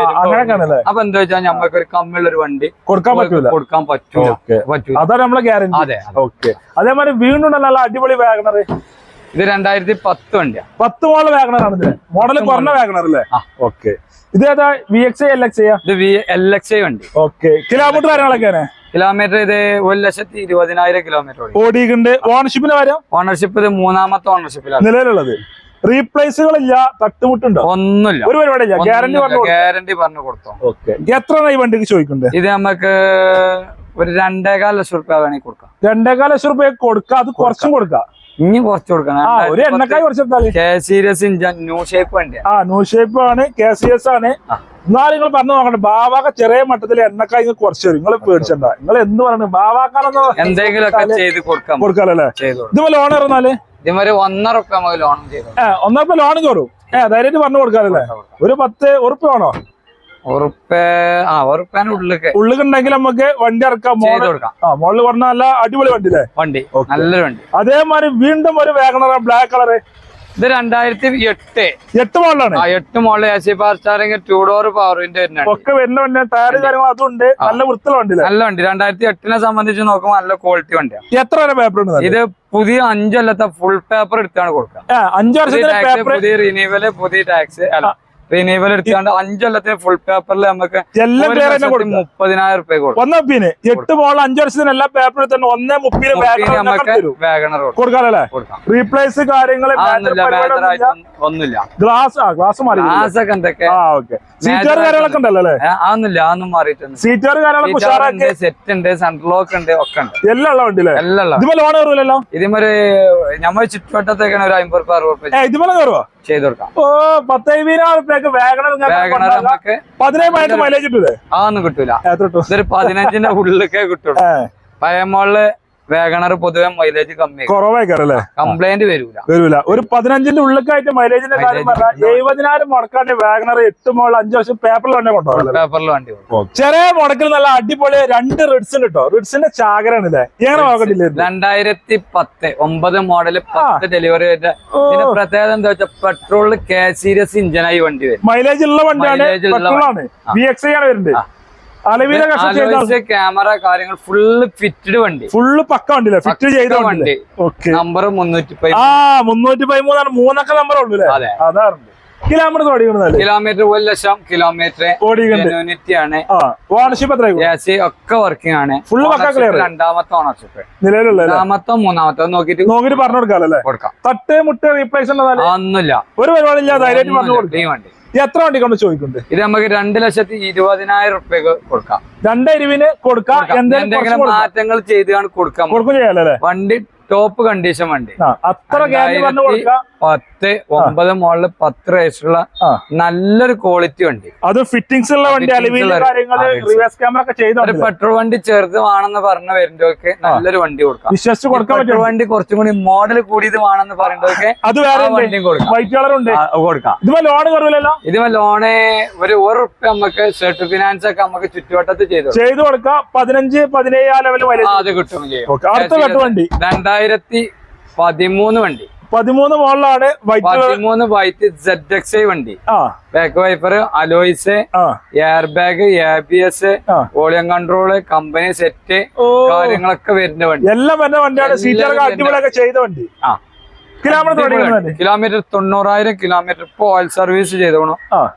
അപ്പൊ എന്താ വെച്ചാൽ നമ്മൾക്ക് ഒരു കമ്മിയുള്ള ഒരു വണ്ടി കൊടുക്കാൻ പറ്റൂല. കൊടുക്കാൻ പറ്റൂല. ഓക്കെ. പറ്റൂല. അതാണ് നമ്മളെ ഗ്യാരണ്ടി അതെ. ഓക്കെ. അതേമാതിരി വീണ്ടും നല്ല അടിപൊളി വാഗണർ ഇത് രണ്ടായിരത്തി പത്ത് വണ്ടിയാ. പത്ത് മോഡൽ വാഗണർ ആണ് ഇതിന് മോഡൽ കുറഞ്ഞ വാഗണർ അല്ലേ. ഓക്കെ. ഇത് ഏതാ? വി എക്സ് എൽ എക്സ് ഇത് വി എൽ എക്സ് വണ്ടി. ഓക്കെ. കിലോമീറ്റർ കാര്യങ്ങളൊക്കെയാണ് കിലോമീറ്റർ ഇത് ഒരു ലക്ഷത്തി ഇരുപതിനായിരം കിലോമീറ്റർ ഓടി ഓടിയിട്ടുണ്ട് ഓണർഷിപ്പിന്റെ കാര്യം? ഓണർഷിപ്പ് ഇത് മൂന്നാമത്തെ ഓണർഷിപ്പിലാണ് നിലവിലുള്ളത്. റീപ്ലേസുകളില്ല തട്ടുമുട്ടുണ്ടോ? ഒന്നുമില്ല. ഒരു പരിപാടിയില്ല. ഗ്യാരണ്ടി പറഞ്ഞു ഗ്യാരണ്ടി പറഞ്ഞു കൊടുത്തോ? ഓക്കെ എത്ര ഈ വണ്ടിക്ക് ചോദിക്കണ്ടേ ഇത് നമുക്ക് ഒരു രണ്ടേകാൽ ലക്ഷം റുപ്യ വേണമെങ്കിൽ കൊടുക്കാം. രണ്ടേകാൽ ലക്ഷം റുപ്യ കൊടുക്കാം. അത് കുറച്ചും കൊടുക്കാം. ഇനി കുറച്ച് കൊടുക്കണം. ഒരു എണ്ണക്കായി കുറച്ച് കെ സീരിയസ് ന്യൂ ഷേപ്പ് വണ്ടിയാണ് ആ ന്യൂ ഷേപ്പ് ആണ് കെ സി എസ് ആണ്. എന്നാലും നിങ്ങൾ പറഞ്ഞു നോക്കണ്ട. ബാവാക്ക ചെറിയ മട്ടത്തിൽ എണ്ണക്കായി നിങ്ങൾ കുറച്ച് തരും നിങ്ങൾ പേടിച്ചണ്ട. നിങ്ങൾ എന്ത് പറഞ്ഞു ബാവാക്കാണെന്ന് എന്തെങ്കിലുമൊക്കെ ചെയ്ത് കൊടുക്കാം. കൊടുക്കാലല്ലേ? ഇതുപോലെ ഓണർ ഇറന്നാൽ ഇതുവരെ ഒന്നര റുപ്യ നമുക്ക് ലോൺ ചെയ്തു. ഒന്നര ലോൺ കയറും ഏ ധൈര്യമായിട്ട് പറഞ്ഞു കൊടുക്കാറില്ലേ? ഒരു പത്ത് ഉറുപ്പ് വേണോ? ഉറുപ്പ ആ ഉറുപ്പേന്റെ ഉള്ളിലേക്ക് ഉള്ളിലുണ്ടെങ്കിൽ നമുക്ക് വണ്ടി ഇറക്കാം. ചെയ്ത് കൊടുക്കാം. ആ മോളിൽ പറഞ്ഞ നല്ല അടിപൊളി വണ്ടി അല്ലേ വണ്ടി. നല്ല നല്ലൊരു വണ്ടി. അതേമാതിരി വീണ്ടും ഒരു വേഗണറ ബ്ലാക്ക് കളറ് ഇത് രണ്ടായിരത്തി എട്ട് എട്ട് മോളിലാണ് ആ എട്ട് മോളിൽ A C power steering two door ഒക്കെ വരുന്ന ടയർ കാര്യങ്ങൾ ഉണ്ട്. നല്ല വൃത്തിയുള്ള വണ്ടി നല്ല വണ്ടി. രണ്ടായിരത്തി എട്ടിനെ സംബന്ധിച്ച് നോക്കുമ്പോൾ നല്ല ക്വാളിറ്റി വണ്ടിയാണ് എത്ര വരെ പേപ്പർ ഉണ്ട് ഇത് പുതിയ അഞ്ചല്ലത്തെ ഫുൾ പേപ്പർ എടുത്താണ് കൊടുക്കുക. അഞ്ചു പേപ്പർ പുതിയ റിന്യൂവൽ പുതിയ ടാക്സ് അല്ല. റിനീവൽ എടുത്താണ്ട് അഞ്ചല്ലത്തിന് ഫുൾ പേപ്പറിൽ നമുക്ക് എല്ലാം കൊടുക്കും. മുപ്പതിനായിരം റുപ്യ കൊടുക്കും. ഒന്ന പിന്നെ എട്ട് മോളിൽ അഞ്ചു വർഷത്തിന് എല്ലാ പേപ്പർ തന്നെ ഒന്നേ മുപ്പതിന് നമുക്ക് വാഗണർ കൊടുക്കും. കൊടുക്കാനല്ലേ കൊടുക്കാം. റീപ്ലേസ് കാര്യങ്ങൾ ഒന്നുമില്ല ഗ്ലാസ് ഗ്ലാസ് മാറി ഗ്ലാസ് ഒക്കെ എന്തൊക്കെ? സീറ്റർ കാര്യങ്ങളൊക്കെ ഉണ്ടല്ലോ അല്ലേ? അതൊന്നുമില്ല അതൊന്നും മാറിയിട്ടുണ്ട് സീറ്റർ കാര്യങ്ങളൊക്കെ സെറ്റ് ഉണ്ട് സെൻട്രലോക്ക് ഉണ്ട് ഒക്കെ ഉണ്ട്. എല്ലാം ഉള്ള വണ്ടി അല്ലേ? എല്ലാം ഉള്ള ഇതുപോലെ ലോൺ കയറുമല്ലോ ഇതിമൊരു നമ്മൾ ചുറ്റുവട്ടത്തേക്കാണ് ഒരു അമ്പത് റുപ്യ അറുപത് ഇതുപോലെ കയറുവോ ചെയ്ത് കൊടുക്കാം. ഓ പത്തയ്യായിരം റുപ്യക്ക് വാഗണർ നമുക്ക് മൈലേജ് കിട്ടൂലേ? അതൊന്നും കിട്ടൂല. എത്ര കിട്ടും? ഇതൊരു പതിനഞ്ചിന്റെ ഉള്ളിലൊക്കെ കിട്ടുള്ളൂ. പഴയ മോളിൽ വാഗണർ പൊതുവെ മൈലേജ് കമ്മി കുറവായിക്കാറല്ലേ കംപ്ലൈന്റ് വരൂല. വരൂല. ഒരു പതിനഞ്ചിന്റെ ഉള്ളിലേക്കായിട്ട് മൈലേജിന്റെ കാര്യം പറഞ്ഞാൽ എഴുപതിനായിരം മുടക്കാണ്ട് വേഗണർ എത്തുമ്പോൾ അഞ്ചു വർഷം പേപ്പറിൽ തന്നെ കൊണ്ടുപോകും. പേപ്പറിൽ വണ്ടി ചെറിയ മുടക്കിൽ നല്ല അടിപൊളി രണ്ട് റിഡ്സ് കിട്ടോ റിഡ്സിന്റെ ചാകരാണ് ഇല്ലേ എങ്ങനെ നോക്കണ്ടില്ലേ രണ്ടായിരത്തി പത്ത് ഒമ്പത് മോഡൽ പത്ത് ഡെലിവറി ഇതിന്റെ പ്രത്യേകത എന്താ വെച്ചാൽ പെട്രോളിൽ കെ സീരിയസ് ഇഞ്ചനായി വണ്ടി വരും. മൈലേജ് ഉള്ള വണ്ടിയാണ് വി എക്സ് ആണ്. വരുന്നത്. ക്യാമറ കാര്യങ്ങൾ ഫുള്ള് ഫിറ്റഡ് വണ്ടി. ഫുള്ള് പക്ക വണ്ടിയില്ലേ? ഫിറ്റ് ചെയ്ത വണ്ടി. നമ്പർ മുന്നൂറ്റി ആ മുന്നൂറ്റി പതിമൂന്നാണ് മൂന്നൊക്കെ നമ്പർ ഉള്ളു അല്ലേ? അതെ. അതാണ് കിലോമീറ്റർ കിലോമീറ്റർ ഒരു ലക്ഷം കിലോമീറ്റർ യൂണിറ്റി ആണ് വാർഷിപ്പ് ഓണർഷിപ്പ് എത്ര എ സി ഒക്കെ വർക്കിംഗ് ആണ്. ഫുൾ. രണ്ടാമത്തെ ഓണർഷിപ്പ് നിലവിലുള്ള രണ്ടാമത്തെ മൂന്നാമത്തെ നോക്കിട്ട് നോക്കിട്ട് പറഞ്ഞു കൊടുക്കാല്ലേ കൊടുക്കാം. തട്ട് മുട്ട റീപ്ലേസ് ഒന്നുമില്ല. ഒരു പരിപാടി ഇല്ല ധൈര്യമായിട്ട് പറഞ്ഞു. കൊടുക്കും. ഈ വണ്ടി. എത്ര വണ്ടി കൊണ്ട് ചോദിക്കുന്നുണ്ട് ഇത് നമുക്ക് രണ്ട് ലക്ഷത്തി ഇരുപതിനായിരം റുപ്യക്ക് കൊടുക്കാം. രണ്ട് ഇരുവിന് കൊടുക്കാം. എന്തെങ്കിലും. മാറ്റങ്ങൾ ചെയ്താണ് കൊടുക്കാം. കൊടുക്കും ചെയ്യാലോ വണ്ടി ടോപ്പ് കണ്ടീഷൻ വണ്ടി. അത്ര ഗ്യാരണ്ടി പറഞ്ഞു കൊടുക്കാം. പത്ത് ഒമ്പത് മോളിൽ പത്ത് റേസുള്ള നല്ലൊരു ക്വാളിറ്റി വണ്ടി. അത് ഫിറ്റിംഗ്സ് ഉള്ള വണ്ടി ഒരു പെട്രോൾ വണ്ടി ചെറുതുമാണെന്ന് പറഞ്ഞ വരുന്നവർക്ക് നല്ലൊരു വണ്ടി കൊടുക്കാം. വിശ്വസിച്ച് കൊടുക്കാൻ പെട്രോൾ വണ്ടി കുറച്ചും കൂടി മോഡൽ കൂടിയത് വേണമെന്ന് പറയുന്നവർക്ക് അത് വേറെ വണ്ടിയും കൊടുക്കാം. ഇതിമ ലോണ് ഒരു ഒരു റുപ്യ നമുക്ക് സെർട്ട് ഫിനാൻസ് ഒക്കെ നമുക്ക് ചുറ്റുവട്ടത്ത് ചെയ്തു കൊടുക്കാം. ചെയ്തു കൊടുക്കാം. പതിനഞ്ച് പതിനേഴ് ആ ലെവൽ അത് കിട്ടും അടുത്ത വണ്ടി. രണ്ടായിരത്തി പതിമൂന്ന് വണ്ടി. പതിമൂന്ന് മോളിലാണ് പതിമൂന്ന് വൈറ്റ് സെഡ് എക്സ് ഐ വണ്ടി. Back wiper alloys air bag A B S volume control company set കാര്യങ്ങളൊക്കെ വരുന്ന വണ്ടി. എല്ലാം വരുന്ന വണ്ടിയാണ്. സീറ്റർ അടിപൊളിയൊക്കെ ചെയ്ത വണ്ടി. ആ. കിലോമീറ്റർ കിലോമീറ്റർ തൊണ്ണൂറായിരം കിലോമീറ്റർ ഇപ്പൊ ഓയിൽ സർവീസ് ചെയ്തോണോ.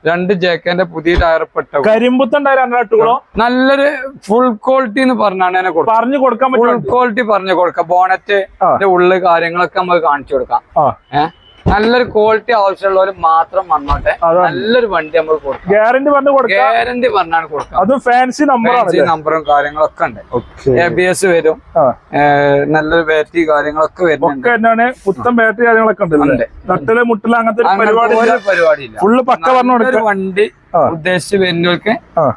രണ്ട് ജേക്കന്റെ പുതിയ ടയർ പെട്ട ടയർ രണ്ടാട്ടുകളോ നല്ലൊരു ഫുൾ ക്വാളിറ്റി എന്ന് പറഞ്ഞാണ് എന്നെ പറഞ്ഞു കൊടുക്കാൻ ഫുൾ ക്വാളിറ്റി പറഞ്ഞു കൊടുക്കാം. ബോണറ്റ്. ഉള്ളു കാര്യങ്ങളൊക്കെ നമുക്ക് കാണിച്ചു കൊടുക്കാം. ഏഹ് നല്ലൊരു ക്വാളിറ്റി ആവശ്യമുള്ളവർ മാത്രം വന്നോട്ടെ. നല്ലൊരു വണ്ടി നമ്മൾ കൊടുക്കും. ഗ്യാരണ്ടി പറഞ്ഞു കൊടുക്കും. ഗ്യാരണ്ടി പറഞ്ഞാണ് കൊടുക്കുക അതും ഫാൻസി നമ്പർ നമ്പറും കാര്യങ്ങളൊക്കെ ഉണ്ട്. എ ബി എസ് വരും. നല്ലൊരു ബാറ്ററി കാര്യങ്ങളൊക്കെ വരുന്നുണ്ട്. പുത്തൻ ബാറ്ററി കാര്യങ്ങളൊക്കെ ഉണ്ട്. നട്ടിൽ മുട്ടിൽ അങ്ങനത്തെ പരിപാടി ഫുള്ള് പക്ക പറഞ്ഞു കൊടുക്കും. വണ്ടി. ഉദ്ദേശിച്ച് വരുന്നവർക്ക്.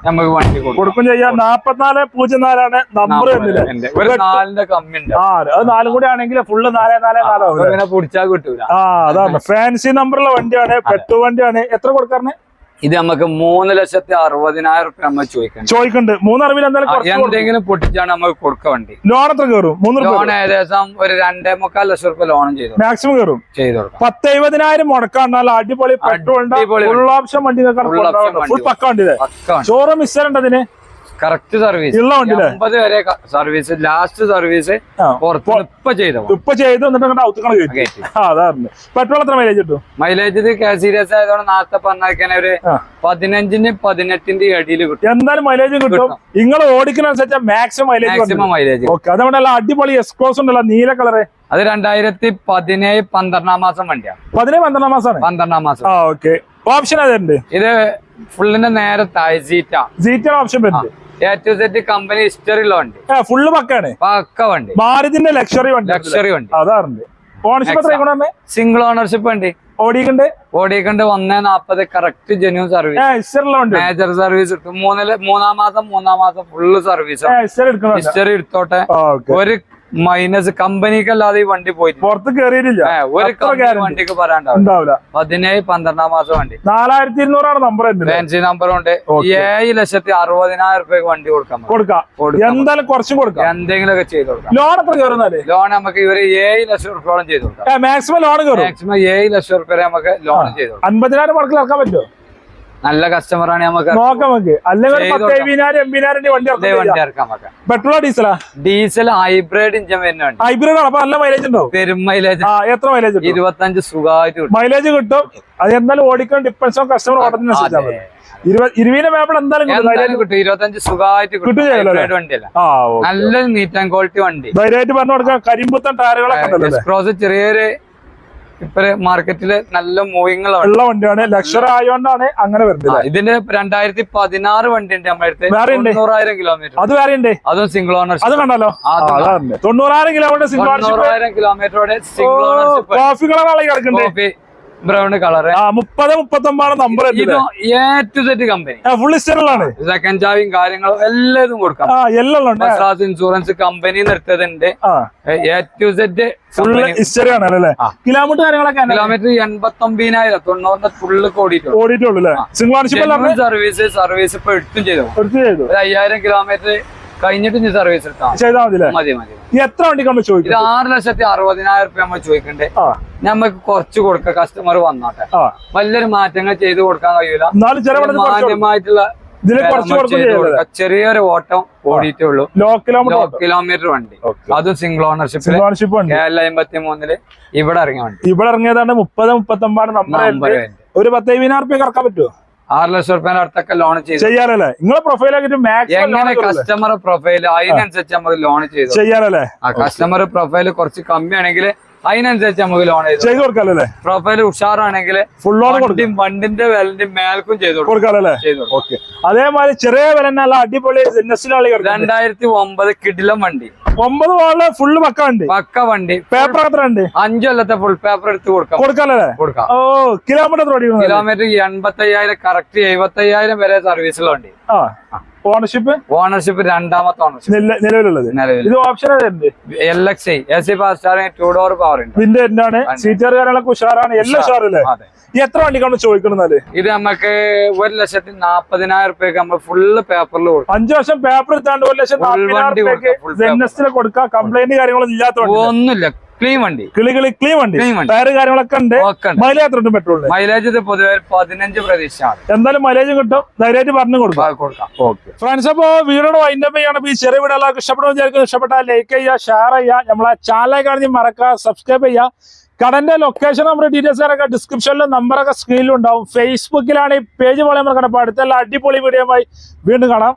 നമുക്ക് വണ്ടി കൊടുക്കാം. ചെയ്യാം. നാപ്പത്തിനാല് പൂജ്യം നാലാണ് നമ്പർ ഒരു നാലിന്റെ കമ്മി ഉണ്ട് ആ അത് നാലും കൂടി ആണെങ്കിൽ ഫുള്ള് നാലേ നാലേ ഇങ്ങനെ പിടിച്ചാൽ കിട്ടൂല. ആ അതാണ്. ഫാൻസി നമ്പറുള്ള വണ്ടിയാണ്. പെട്ടു വണ്ടിയാണ്. എത്ര കൊടുക്കാറിന് ഇത് നമുക്ക് മൂന്ന് ലക്ഷത്തി അറുപതിനായിരം റുപ്യ നമ്മൾ ചോദിക്കണം ചോദിക്കുന്നുണ്ട് കൊടുക്കും. എന്തെങ്കിലും പൊട്ടിച്ചാണ് നമുക്ക് കൊടുക്ക വണ്ടി. ലോൺ എത്ര കയറും? മൂന്ന് ലോൺ ഏകദേശം ഒരു രണ്ടേ മുക്കാൽ ലക്ഷം റുപ്യ ലോണും ചെയ്തു മാക്സിമം കയറും. ചെയ്തു പത്തെഴുപതിനായിരം പത്ത് എഴുപതിനായിരം മുടക്കാണ്ടാൽ അടിപൊളി പെട്രോൾ ഫുൾ ഓപ്ഷൻ വണ്ടി ഫുൾ പക്ക വണ്ടി. ചോറ് ഷോറൂം അതിന്. കറക്റ്റ് സർവീസ് ഉള്ള അമ്പത് വരെ സർവീസ് ലാസ്റ്റ് സർവീസ് ഇപ്പൊ ചെയ്തു. ഇപ്പൊ പെട്രോൾ എത്ര മൈലേജ് കിട്ടും? മൈലേജ് ഇത് സീരിയസ് ആയതുകൊണ്ട് നേരത്തെ പറഞ്ഞാൽ ഒരു പതിനഞ്ചിന്റെ പതിനഞ്ചിന് പതിനെട്ടിന്റെ അടിയിൽ കിട്ടും. എന്തായാലും മൈലേജ് കിട്ടും. നിങ്ങൾ ഓടിക്കുന്നതനുസരിച്ച് maximum mileage maximum mileage okay അടിപൊളി എക്സ്ക്രോസ് ഉണ്ടല്ലോ നീല കളറ് അത് രണ്ടായിരത്തി പതിനേഴ് പന്ത്രണ്ടാം മാസം വണ്ടിയാണ്. പതിനേഴ് പന്ത്രണ്ടാം മാസം പന്ത്രണ്ടാം മാസം. ഓക്കെ ഓപ്ഷൻ അതുണ്ട് ഇത് ഫുള്ളിന്റെ നേരെ സീറ്റ സീറ്റ ഓപ്ഷൻ വരുന്നത് A to set company history വണ്ടി. ഫുള്ള് പക്കാണ്. പക്ക വണ്ടി. ഭാരതിന്റെ ലക്ഷറി വണ്ടി. ലക്ഷറി വണ്ടി. അതാറുണ്ട്. ഓണർഷിപ്പ് സിംഗിൾ ഓണർഷിപ്പ് വണ്ടി. ഓടിക്കണ്ട് ഓടിക്കണ്ട് ഒന്നേ നാപ്പത് correct genuine service major service കിട്ടും മൂന്നിൽ മൂന്നാം മാസം മൂന്നാം മാസം ഫുള്ള് സർവീസ് ഹിസ്റ്ററി എടുത്തോട്ടെ. ഒരു മൈനസ് കമ്പനിക്കല്ലാതെ ഈ വണ്ടി പോയി പുറത്ത് കയറിയിട്ടില്ല ഒരു വണ്ടിക്ക് പറയാണ്ടാവില്ല പതിനേഴ് പന്ത്രണ്ടാം മാസം വണ്ടി. നാലായിരത്തി ഇരുന്നൂറാണ് നമ്പർ ഫാൻസി നമ്പർ ഉണ്ട്. Okay. ഏഴ് ലക്ഷത്തി അറുപതിനായിരം രൂപയ്ക്ക് വണ്ടി കൊടുക്കാം. കൊടുക്കാം. എന്തായാലും കുറച്ചും കൊടുക്കാം. എന്തെങ്കിലുമൊക്കെ ചെയ്ത് കൊടുക്കാം. ലോൺ എത്ര ലോൺ നമുക്ക് ഇവർ ഏഴ് ലക്ഷം റുപ്യോളം ചെയ്ത് കൊടുക്കാം. മാക്സിമം ലോൺ മാക്സിമം ഏഴ് ലക്ഷം റുപ്യ നമുക്ക് ലോൺ ചെയ്ത് കൊടുക്കാം. അൻപതിനായിരം മുടക്കിൽ ഇറക്കാൻ പറ്റുമോ? നല്ല കസ്റ്റമറാണ് ആണ് നോക്കാം നമുക്ക്. അല്ലെങ്കിൽ. വണ്ടി ഇറക്കാം പെട്രോളോ ഡീസലാ? ഡീസൽ ഹൈബ്രിഡ് ഇഞ്ചൻ വരുന്നുണ്ട് ഹൈബ്രിഡ് ആണ്. നല്ല മൈലേജ് ഉണ്ടോ പെരും മൈലേജ് എത്ര മൈലേജ് ഇരുപത്തഞ്ച് സുഖമായിട്ട് മൈലേജ് കിട്ടും. അത് എന്തായാലും ഓടിക്കാൻ ഡിപ്പെൻസ് കസ്റ്റമർ ഓടത്തിന് ഇരുപതിന്റെ എന്തായാലും കിട്ടും. ഇരുപത്തഞ്ച് സുഖമായിട്ട് കിട്ടും. വണ്ടിയല്ല. നല്ലൊരു നീറ്റ് ആൻഡ് ക്വാളിറ്റി വണ്ടി. ധൈര്യമായിട്ട് പറഞ്ഞു കൊടുക്കാം. കരിമ്പുത്തൻ ടയറുകളൊക്കെ ചെറിയൊരു ഇപ്പൊ മാർക്കറ്റിൽ നല്ല മൂവിങ് ഉള്ള വണ്ടിയാണ്. ലക്ഷർ ആയതുകൊണ്ടാണ് അങ്ങനെ വരുന്നത് ഇതിന് ഇതിന്റെ രണ്ടായിരത്തി പതിനാറ് വണ്ടി ഉണ്ട് നമ്മുടെ അടുത്ത് തൊണ്ണൂറായിരം കിലോമീറ്റർ അത് വേറെ ഉണ്ട്. അതും സിംഗിൾ ഓണർ അത് കണ്ടല്ലോ തൊണ്ണൂറായിരം കിലോമീറ്റർ സിംഗിൾ തൊണ്ണൂറായിരം കിലോമീറ്ററോടെ സിംഗിൾ ഓണർ കോഫി കളർ കിടക്കുന്നുണ്ട്. Brown number company full second ചാവിയും കാര്യങ്ങളും എല്ലാതും കൊടുക്കാം. എല്ലാം ഇൻഷുറൻസ് കമ്പനി നിർത്തതുണ്ട് എ ടു അല്ലേ? കിലോമീറ്റർ കാര്യങ്ങളൊക്കെ കിലോമീറ്റർ എൺപത്തി ഒമ്പതിനായിരം തൊണ്ണൂറിന്റെ ഫുള്ള് ഓടിയിട്ടുള്ളൂ സർവീസ് സർവീസ് ഇപ്പൊ എടുത്തും ചെയ്തു. അയ്യായിരം കിലോമീറ്റർ കഴിഞ്ഞിട്ട് സർവീസ് എടുത്താൽ മതി മതി. എത്ര വണ്ടിക്ക് നമ്മൾ ഇത് ചോദിക്കും ആറ് ലക്ഷത്തി അറുപതിനായിരം റുപ്യ നമ്മൾ ചോദിക്കണ്ടേ. ആ. നമുക്ക് കുറച്ച് കൊടുക്ക കസ്റ്റമർ വന്നോട്ടെ. ആ. വലിയൊരു മാറ്റങ്ങൾ ചെയ്ത് കൊടുക്കാൻ കഴിയൂല. മാന്യമായിട്ടുള്ള. ചെറിയൊരു ഓട്ടം ഓടിയിട്ടേ ഉള്ളൂ ലോ കിലോമീറ്റർ കിലോമീറ്റർ വണ്ടി. അതും സിംഗിൾ ഓണർഷിപ്പ് ഓണർഷിപ്പ് അമ്പത്തി മൂന്നിൽ ഇവിടെ ഇറങ്ങിയ വണ്ടി. ഇവിടെ ഇറങ്ങിയതാണ് മുപ്പത് നമ്പർ നമ്പർ ഒരു പത്തേ എഴുപതിനായിരം റുപ്യ കറക്കാൻ പറ്റുമോ ആറ് ലക്ഷം റുപ്യേന്റെ അടുത്തൊക്കെ ലോൺ ചെയ്യാറല്ലേ ചെയ്യാലല്ലേ നിങ്ങളെ പ്രൊഫൈൽ എങ്ങനെ കസ്റ്റമർ പ്രൊഫൈൽ അതിനനുസരിച്ച് നമുക്ക് ലോൺ ചെയ്തു. ചെയ്യാനല്ലേ? ആ കസ്റ്റമർ പ്രൊഫൈൽ കുറച്ച് കമ്മിയാണെങ്കിൽ അതിനനുസരിച്ച് നമുക്ക് ലോൺ ചെയ്തു കൊടുക്കാലല്ലേ? പ്രൊഫൈൽ ഉഷാറാണെങ്കിൽ ഫുൾ ലോൺ കൊടുക്കും. വണ്ടിന്റെ വിലന്റെ മേൽക്കും ചെയ്തു കൊടുക്കും. കൊടുക്കാലല്ലേ? ചെയ്തു ഓക്കെ അതേമാതിരി ചെറിയ വില നല്ല അടിപൊളി രണ്ടായിരത്തി ഒമ്പത് കിടിലം വണ്ടി. ഒമ്പത് വാളിൽ ഫുള്ള് പക്ക വണ്ടി. പക്ക വണ്ടി. പേപ്പർ എത്ര ഉണ്ട്? അഞ്ചു കൊല്ലത്തെ ഫുൾ പേപ്പർ എടുത്ത് കൊടുക്കാം. കൊടുക്കാല്ലേ കൊടുക്കാം. ഓ കിലോമീറ്റർ കിലോമീറ്റർ എൺപത്തി അയ്യായിരം കറക്റ്റ് എഴുപത്തി അയ്യായിരം വരെ സർവീസുള്ള വണ്ടി. ആ. ഓണർഷിപ്പ് ഓണർഷിപ്പ് രണ്ടാമത്തെ ഓണർഷിപ്പ് നിലവിലുള്ളത്. ഇത് option L X I A C fast two door power ഇതിന്റെ എന്താണ്? സീറ്റർ കാര്യങ്ങളൊക്കെ ഉഷാറാണ്. എല്ലാം ഉഷാറല്ലേ എത്ര വണ്ടിക്കാണ് ചോദിക്കണെന്നാൽ ഇത് നമുക്ക് ഒരു ലക്ഷത്തി നാപ്പതിനായിരം റുപ്യക്ക് നമ്മൾ ഫുള്ള് പേപ്പറിൽ കൊടുക്കും. അഞ്ചു വർഷം പേപ്പർ എടുത്താണ്ട് ഒരു ലക്ഷം കൊടുക്കാം, കംപ്ലൈന്റ് കാര്യങ്ങളൊന്നും ഇല്ലാത്ത ഒന്നുമില്ല. ക്ലീൻ വണ്ടി. കിളികളി കിളി ക്ലീൻ വണ്ടി. ടയർ കാര്യങ്ങളൊക്കെ ഉണ്ട്. മൈലേജ് ഉണ്ട്. പെട്രോളിന് മൈലേജ് ഇത് പൊതുവെ പതിനഞ്ച് പ്രതീക്ഷയാണ്. എന്തായാലും മൈലേജ് കിട്ടും. ധൈര്യമായിട്ട് പറഞ്ഞു കൊടുക്കാം. കൊടുക്കാം. ഓക്കെ ഫ്രണ്ട്സ് അപ്പോ വീടോട് വൈൻഡപ്പ് ചെയ്യണം ഈ ചെറിയ വീഡിയോ എല്ലാവർക്കും ഇഷ്ടപ്പെടുന്ന വിചാരിക്കുന്നു. ഇഷ്ടപ്പെട്ടാൽ ലൈക്ക് ചെയ്യുക ഷെയർ ചെയ്യുക. നമ്മളെ ചാനലിൽ കാണുന്ന മറക്കുക സബ്സ്ക്രൈബ് ചെയ്യുക. കടന്റെ ലൊക്കേഷൻ നമ്മുടെ ഡീറ്റെയിൽസ് ഒക്കെ ഡിസ്ക്രിപ്ഷനിലും നമ്പറൊക്കെ സ്ക്രീനിലും ഉണ്ടാവും. ഫേസ്ബുക്കിലാണ് ഈ പേജ് പോലെ നമ്മൾ കണ്ടപ്പോൾ അടുത്തുള്ള അടിപൊളി വീഡിയോ വീണ്ടും കാണാം.